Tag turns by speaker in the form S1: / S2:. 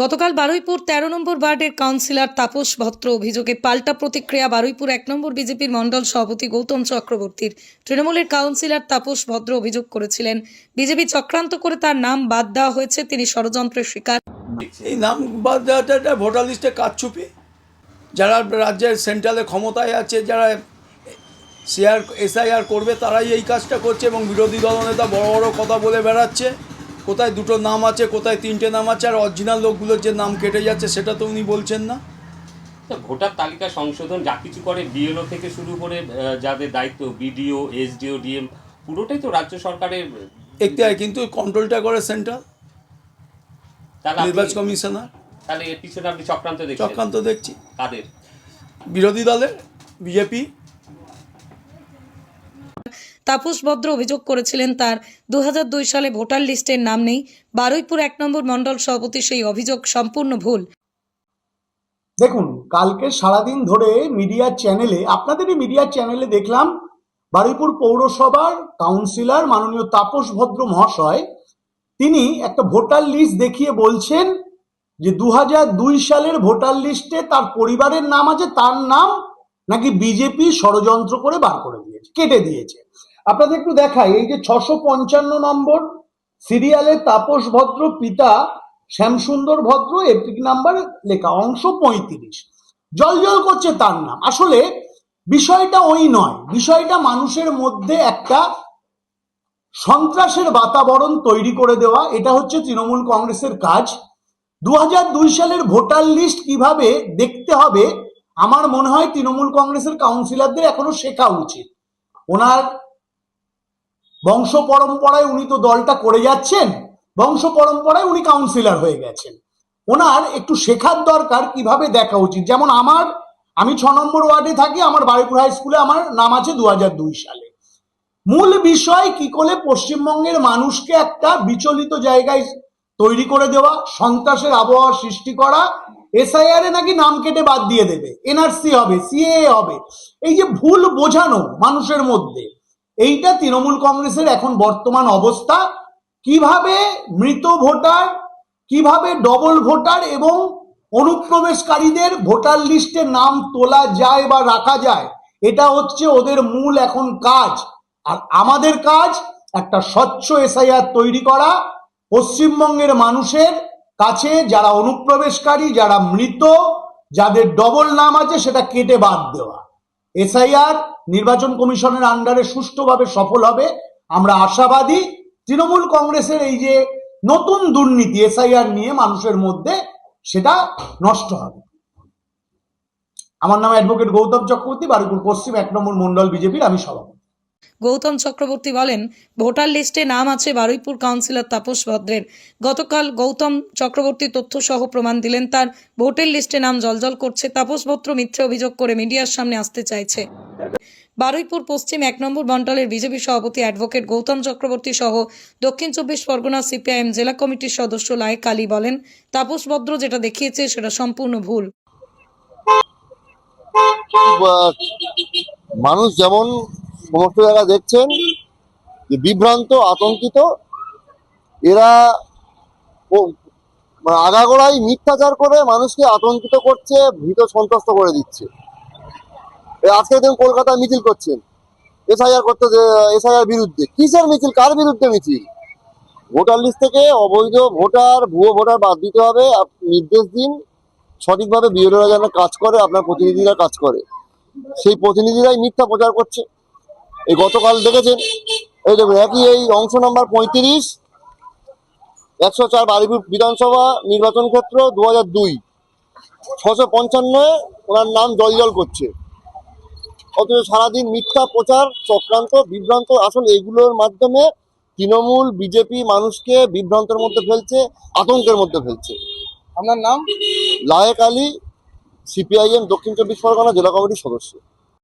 S1: গতকাল বারুইপুর তেরো নম্বর ওয়ার্ডের কাউন্সিলর তাপস ভদ্র অভিযোগে পাল্টা প্রতিক্রিয়া বারুইপুর এক নম্বর বিজেপির মণ্ডল সভাপতি গৌতম চক্রবর্তীর। তৃণমূলের কাউন্সিলর তাপস ভদ্র অভিযোগ করেছিলেন, বিজেপি চক্রান্ত করে তার নাম বাদ দেওয়া হয়েছে, তিনি ষড়যন্ত্রের শিকার।
S2: এই নাম বাদ দেওয়াটা ভোটার লিস্টে কারচুপি যারা রাজ্যের সেন্ট্রালে ক্ষমতায় আছে, যারা শেয়ার এসআইআর করবে, তারাই এই কাজটা করছে এবং বিরোধী দলনেতা বড় বড় কথা বলে বেড়াচ্ছে। কোথায় দুটো নাম আছে কোথায় তিনটে নাম আছে আর অরিজিনাল লোকগুলোর যে নাম কেটে যাচ্ছে সেটা তো উনি বলছেন না।
S3: তো ভোটার তালিকা সংশোধন যা কিছু করে বিএলও থেকে শুরু করে যাদের দায়িত্ব বিডিও এসডিও ডিএম পুরোটাই তো রাজ্য সরকারের
S2: এখতিয়ার কিন্তু কন্ট্রোলটা করে সেন্ট্রাল নির্বাচন কমিশনার।
S3: তাহলে এর পিছনে আপনি চক্রান্ত দেখছেন।
S2: চক্রান্ত দেখছি।
S3: কাদের?
S2: বিরোধী দলের বিজেপি
S1: তাপস ভদ্র অভিযোগ করেছিলেন তার দু হাজার দুই সালে ভোটার লিস্টের নাম নেই। বারুইপুর এক নম্বর মণ্ডল সভাপতি সেই অভিযোগ সম্পূর্ণ ভুল।
S4: দেখুন, কালকে সারাদিন ধরে মিডিয়ার চ্যানেলে, আপনাদেরই মিডিয়ার চ্যানেলে দেখলাম, বারুইপুর পৌরসভার কাউন্সিলর মাননীয় তাপস ভদ্র মহাশয়, তিনি একটা ভোটার লিস্ট দেখিয়ে বলছেন যে দু সালের ভোটার লিস্টে তার পরিবারের নাম আছে, তার নাম নাকি বিজেপি ষড়যন্ত্র করে বার করে দিয়েছে, কেটে দিয়েছে। আপনাদের একটু দেখাই, এই যে ছশো পঞ্চান্ন নম্বর সিরিয়ালে তাপস ভদ্র, পিতা শ্যামসুন্দর ভদ্র এপিক নাম্বার লেখা অংশ পঁয়ত্রিশ। জল জল করছে তার নাম। আসলে বিষয়টা ওই নয়, বিষয়টা মানুষের মধ্যে একটা সন্ত্রাসের বাতাবরণ তৈরি করে দেওয়া, এটা হচ্ছে তৃণমূল কংগ্রেসের কাজ। দু সালের ভোটার লিস্ট কীভাবে দেখতে হবে, আমার মনে হয় তৃণমূল কংগ্রেসের কাউন্সিলরদের এখনও শেখা উচিত। ওনার বংশ পরম্পরায় উনি তো দলটা করে যাচ্ছেন বংশ পরম্পরায় উনি কাউন্সিলর হয়ে গেছেন। ওনার একটু শেখার দরকার কীভাবে দেখা উচিত। যেমন আমার, আমি ছ নম্বর ওয়ার্ডে থাকি, আমার বারুইপুর হাই স্কুলে আমার নাম আছে দু সালে। মূল বিষয় কি করে পশ্চিমবঙ্গের মানুষকে একটা বিচলিত জায়গায় তৈরি করে দেওয়া, সন্ত্রাসের আবহাওয়া সৃষ্টি করা এসআইআর এ নাকি নাম কেটে বাদ দিয়ে দেবে? এনআরসি হবে সিএ হবে। এই যে ভুল বোঝানো মানুষের মধ্যে এইটা তৃণমূল কংগ্রেসের এখন বর্তমান অবস্থা। কীভাবে মৃত ভোটার, কীভাবে ডবল ভোটার এবং অনুপ্রবেশকারীদের ভোটার লিস্টে নাম তোলা যায় বা রাখা যায়, এটা হচ্ছে ওদের মূল এখন কাজ। আর আমাদের কাজ একটা স্বচ্ছ এসআইআর তৈরি করা, পশ্চিমবঙ্গের মানুষের কাছে যারা অনুপ্রবেশকারী, যারা মৃত, যাদের ডবল নাম আছে সেটা কেটে বাদ দেওয়া। এসআইআর নির্বাচন কমিশনের আন্ডারে সুষ্ঠুভাবে সফল হবে। আমরা আশাবাদী, তৃণমূল কংগ্রেসের এই যে নতুন দুর্নীতি এসআইআর নিয়ে মানুষের মধ্যে সেটা নষ্ট হবে। আমার নাম অ্যাডভোকেট গৌতম চক্রবর্তী, বারুইপুর পশ্চিম, এক নম্বর মন্ডল বিজেপির আমি সভাপতি।
S1: গৌতম চক্রবর্তী বলেন, ভোটার লিস্টে নাম আছে বারুইপুর কাউন্সিলর তাপস ভদ্রের। গতকাল গৌতম চক্রবর্তী তথ্য সহ প্রমাণ দিলেন, তার ভোটের লিস্টে নাম জলজল করছে। তাপস ভদ্র মিথ্যে অভিযোগ করে মিডিয়ার সামনে আসতে চাইছে। বারুইপুর পশ্চিম এক নম্বর মণ্ডলের বিজেপি সভাপতি অ্যাডভোকেট গৌতম চক্রবর্তী সহ দক্ষিণ চব্বিশ পরগনা সিপিআইএম জেলা কমিটির সদস্য লায়েক আলী বলেন, তাপস ভদ্র যেটা দেখিয়েছে সেটা সম্পূর্ণ ভুল।
S5: মানুষ যেমন সমস্ত জায়গা দেখছেন যে বিভ্রান্ত, আতঙ্কিত, এরা মানে আগাগোড়াই মিথ্যাচার করে মানুষকে আতঙ্কিত করছে, ভীত সন্ত্রস্ত করে দিচ্ছে। আজকে দেখুন কলকাতায় মিছিল করছেন। এসআইআর করতে এসআইআর বিরুদ্ধে। কিসের মিছিল? কার বিরুদ্ধে মিছিল? ভোটার লিস্ট থেকে অবৈধ ভোটার, ভুয়ো ভোটার বাদ দিতে হবে। নির্দেশ দিন। সঠিকভাবে বিএলওরা যেন কাজ করে, আপনার প্রতিনিধিরা কাজ করে। সেই প্রতিনিধিরাই মিথ্যা প্রচার করছে। এই গতকাল দেখেছেন? এই দেখুন, একই এই অংশ নাম্বার পঁয়ত্রিশ, একশো চার বারিপুর বিধানসভা নির্বাচন ক্ষেত্র দু হাজার দুই। ছশো পঞ্চান্ন ওনার নাম জলজল করছে। অথচ সারাদিন মিথ্যা প্রচার চক্রান্ত বিভ্রান্ত আসলে এগুলোর মাধ্যমে তৃণমূল বিজেপি মানুষকে বিভ্রান্তের মধ্যে ফেলছে আতঙ্কের মধ্যে ফেলছে।
S6: আপনার নাম?
S5: লায়েক আলী সিপিআইএম দক্ষিণ চব্বিশ পরগনা জেলা কমিটির সদস্য।